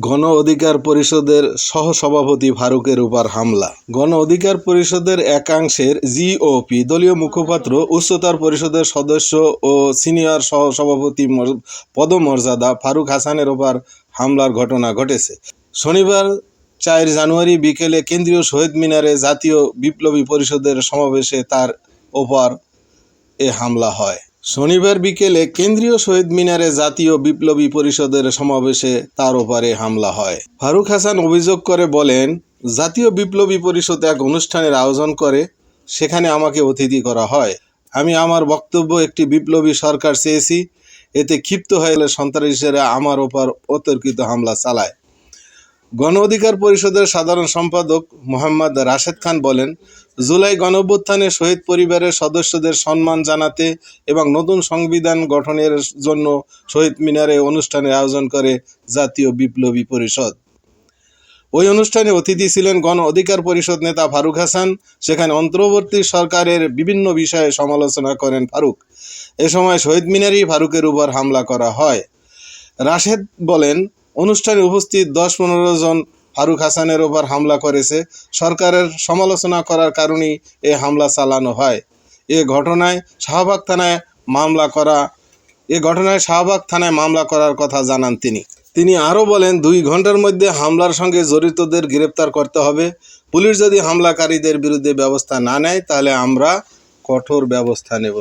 গণ অধিকার পরিষদের সহসভাপতি ফারুকের উপর হামলা। গণ অধিকার পরিষদের একাংশের জিওপি দলীয় মুখপাত্র, উচ্চতর পরিষদের সদস্য ও সিনিয়র সহসভাপতি মর- পদমর্যাদা ফারুক হাসানের ওপর হামলার ঘটনা ঘটেছে। শনিবার চার জানুয়ারি বিকেলে কেন্দ্রীয় শহীদ মিনারে জাতীয় বিপ্লবী পরিষদের সমাবেশে তার ওপর এ হামলা হয়। শনিবার বিকেলে কেন্দ্রীয় শহীদ মিনারে জাতীয় বিপ্লবী পরিষদের সমাবেশে তার ওপারে হামলা হয়। ফারুক হাসান অভিযোগ করে বলেন, জাতীয় বিপ্লবী পরিষদ এক অনুষ্ঠানের আয়োজন করে, সেখানে আমাকে অতিথি করা হয়। আমি আমার বক্তব্য একটি বিপ্লবী সরকার চেয়েছি, এতে ক্ষিপ্ত হয়ে সন্ত্রাসীরা আমার ওপর অতর্কিত হামলা চালায়। গণ অধিকার পরিষদের সাধারণ সম্পাদক মোহাম্মদ রাশেদ খান বলেন, জুলাই গণঅভ্যুত্থানে শহীদ পরিবারের সদস্যদের সম্মান জানাতে এবং নতুন সংবিধান গঠনের জন্য শহীদ মিনারে অনুষ্ঠানের আয়োজন করে জাতীয় বিপ্লবী পরিষদ। ওই অনুষ্ঠানে অতিথি ছিলেন গণ অধিকার পরিষদ নেতা ফারুক হাসান, সেখানে অন্তর্বর্তী সরকারের বিভিন্ন বিষয়ে সমালোচনা করেন ফারুক। এ সময় শহীদ মিনারেই ফারুকের উপর হামলা করা হয়। রাশেদ বলেন অনুষ্ঠানে উপস্থিত দশ পনেরো জন ফারুক হাসানের ওপর হামলা করেছে। সরকারের সমালোচনা করার কারণেই এ হামলা চালানো হয়। এ ঘটনায় শাহবাগ থানায় মামলা করা, এ ঘটনায় শাহবাগ থানায় মামলা করার কথা জানান তিনি। তিনি আরও বলেন, দুই ঘণ্টার মধ্যে হামলার সঙ্গে জড়িতদের গ্রেপ্তার করতে হবে। পুলিশ যদি হামলাকারীদের বিরুদ্ধে ব্যবস্থা না নেয়, তাহলে আমরা কঠোর ব্যবস্থা নেব।